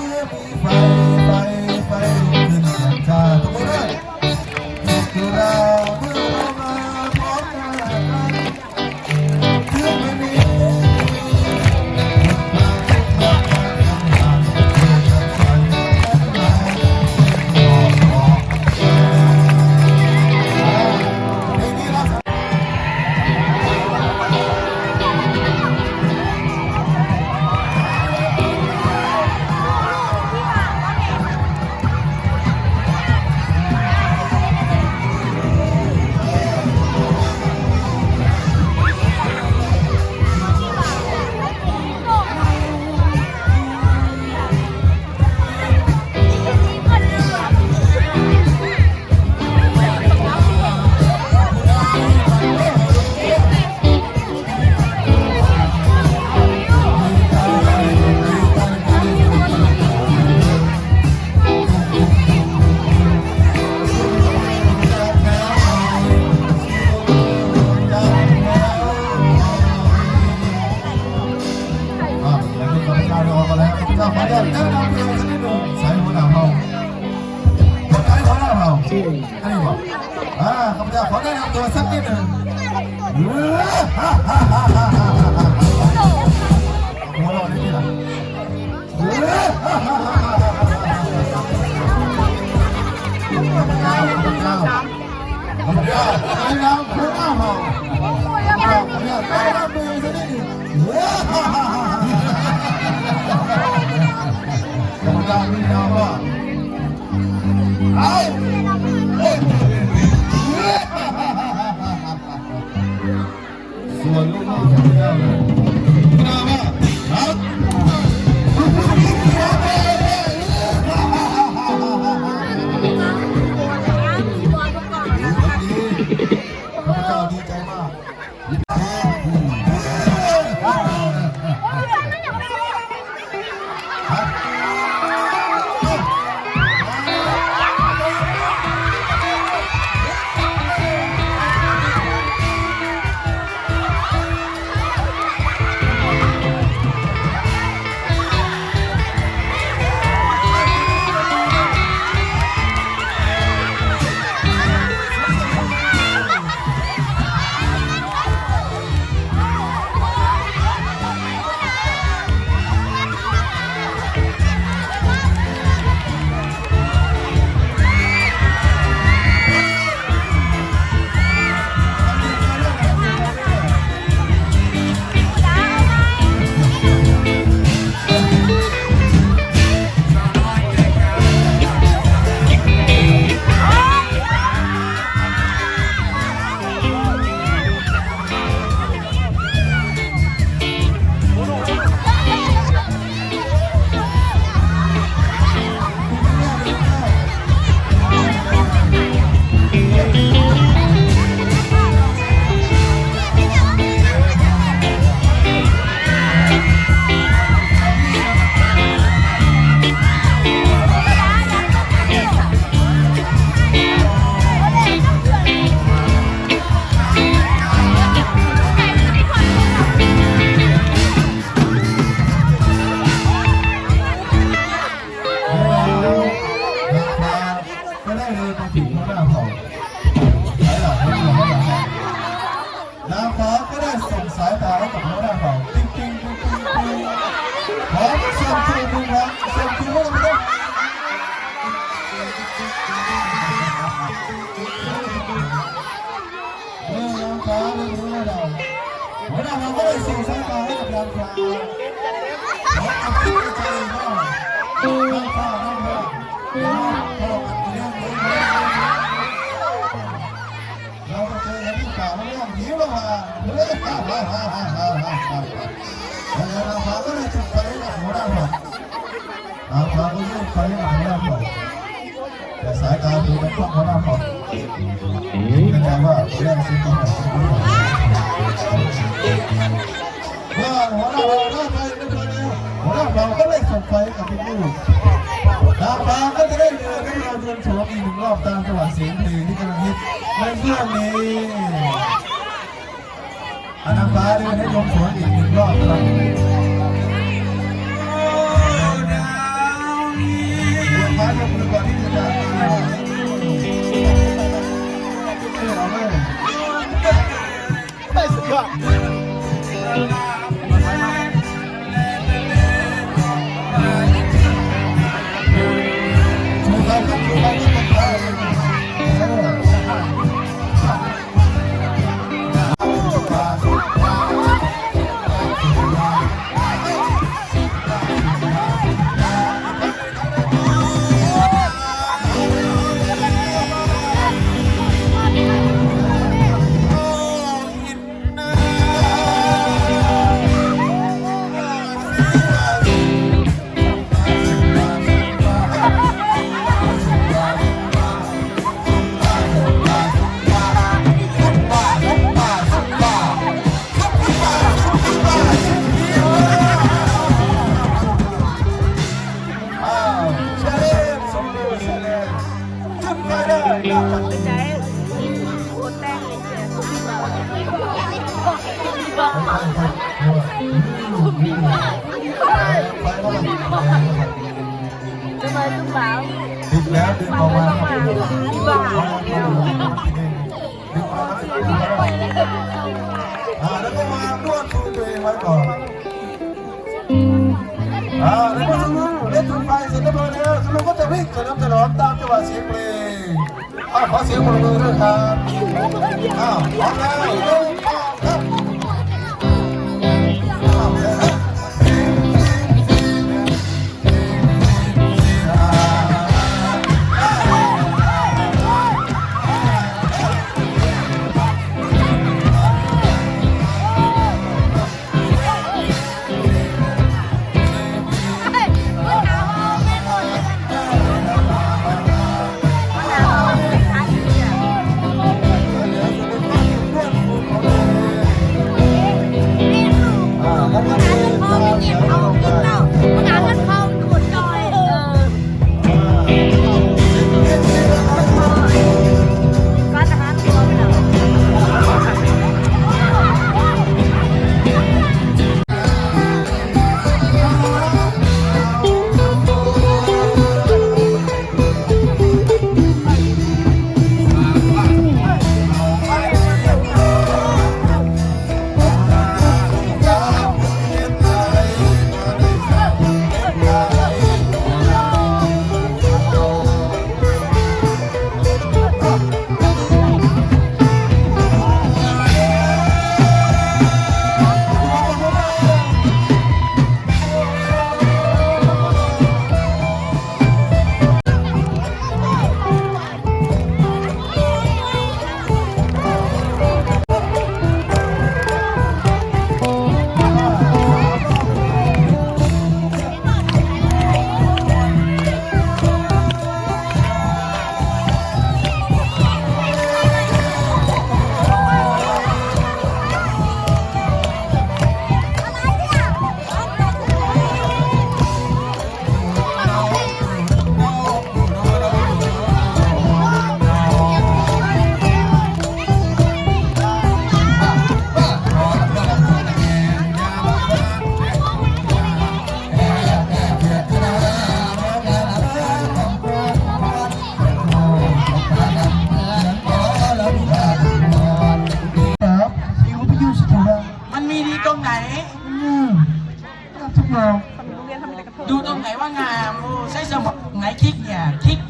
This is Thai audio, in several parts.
will be found. อ่าข้าพเจ้าขอแนะนำตัวสักนิดหนึ่งฮ่าฮ่าฮ่าฮ่าฮ่ไหนข้าพเจ้าข้าพเจ้าฮ่าฮ่าฮ่าฮ่าพเจ้า สายตาดูเป็นพวกหัวหน้าของเข้าใจว่าเรื่องสิ่งต่าาหัวหน้าหัาไปด้วยกันหัวหน้าเราก็ได้ส่งไฟกับพี่ลูกดาวฟ้าก็จะได้เรือที่เราเดินชมอีกหนึ่งรอบตามจังหวะเสียงเพลงที่กำลังฮิตในเรื่องนี้อานาฟ้าได้ให้ชมสวนอีกหนึ่งรอบครับายนที่ไปสิครับ ทำไมต้องแล้วดึงออกมาบดึงออกมาแล้วแล้วก็มานวดมือตัวเองไว้ก่อนอ่า วิ่งจะน้ำจะร้อนตามจังหวะเสียงเพลงอ่าขอเสียงปรบมือด้วยครับอ้าวพร้อมแล้ว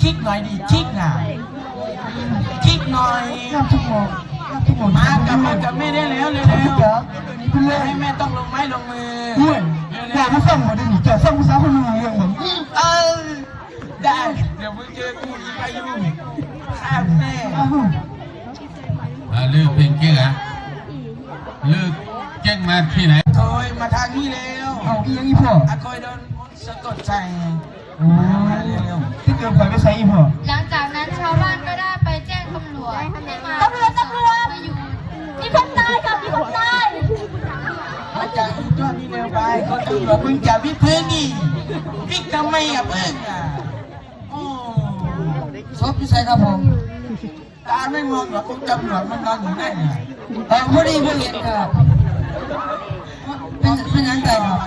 คลิกคลิกหน่อยดิคลิกน่ะคลิกหน่อยงามทุกมองงามทุกมองมากับมากับแม่ได้แล้วเร็วทุกอย่างนี่เป็นๆเรื่ไม่องให้แม่ต้องลงไม้ลงมือด้วยอยากมาฟังมาดิจะฟังภาษาคนรู้เรื่องผมเออได้เดี๋ยวมึงเจอกูอีกอายุข้ามแน่อ้าวอ่าลือเพลงเก่งอะลือเก่งมาที่ไหนโกยมาทางนี้แล้วเอาอียังอีพ่ออาโกยโดนสะกดใจ โอ้ที่เกิดไปไม่ใช่อีพ่อหลังจากนั้นชาวบ้านก็ได้ไปแจ้งตำรวจให้มาตำรวจตำรวจมาอยู่มีคนตายค่ะมีคนตายมาจากอีกตัวนี้เร็วไปก็ตำรวจมึงจับพี่พึ่งอีกพี่ทำไมอะพึ่งอะโอ้ซบพี่ชายครับผมตาไม่มองหรอกคุณตำรวจมันนอนอยู่นั่นน่ะแต่พอดีเพิ่งเห็นครับเเป็นเป็นยังไงครับ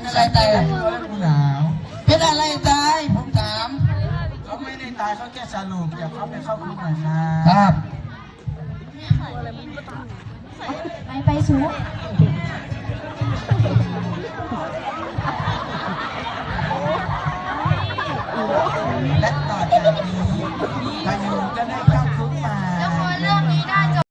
เป็นอะไรตายอะหนาว เป็นอะไรตายผมถาม เขาไม่ได้ตายเขาแค่สรุปเดี๋ยวเขาไปเข้าคุกหน่อยครับ ไปไปสูงและต่อจากนี้พายุ